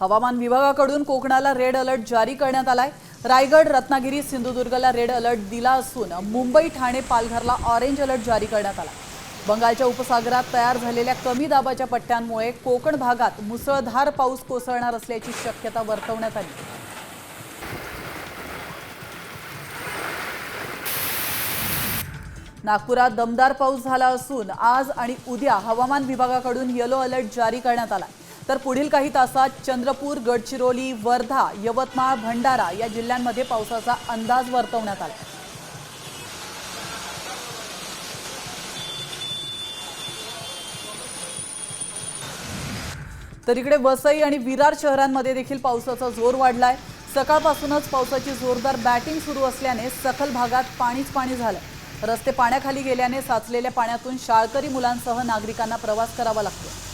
हवामान विभागाकडून कोकणाला रेड अलर्ट जारी करण्यात आलाय. रायगड रत्नागिरी सिंधुदुर्गला रेड अलर्ट दिला असून मुंबई ठाणे पालघरला ऑरेंज अलर्ट जारी करण्यात आला. बंगालच्या उपसागरात तयार झालेल्या कमी दाबाच्या पट्ट्यांमुळे कोकण भागात मुसळधार पाऊस कोसळणार असल्याची शक्यता वर्तवण्यात आली. नागपुरात दमदार पाऊस झाला असून आज आणि उद्या हवामान विभागाकडून येलो अलर्ट जारी करण्यात आला. तर पुढील काही तासात चंद्रपूर गडचिरोली वर्धा यवतमाळ भंडारा या जिल्ह्यांमध्ये पावसाचा अंदाज वर्तवण्यात आला. तर इकडे वसई आणि विरार शहरांमध्ये देखील पावसाचा जोर वाढलाय. सकाळपासूनच पावसाची जोरदार बॅटिंग सुरू असल्याने सखल भागात पाणीच पाणी झालं. रस्ते पाण्याखाली गेल्याने साचलेल्या पाण्यातून शाळकरी मुलांसह नागरिकांना प्रवास करावा लागतो.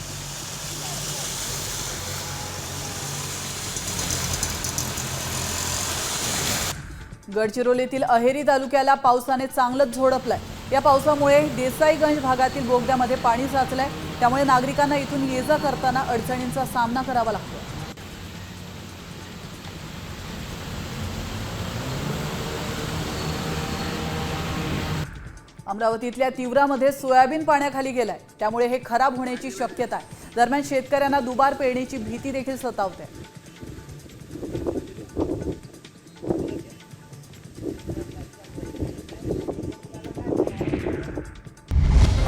गडचिरोलीतील अहेरी तालुक्याला पावसाने चांगलंच झोडपलंय. या पावसामुळे देसाईगंज भागातील बोगद्यामध्ये पाणी साचलंय. त्यामुळे नागरिकांना इथून ये जा करताना अडचणींचा सामना करावा लागतो अमरावतीतल्या तीव्रामध्ये सोयाबीन पाण्याखाली गेलाय. त्यामुळे हे खराब होण्याची शक्यता आहे. दरम्यान शेतकऱ्यांना दुबार पेरणीची भीती देखील सतावते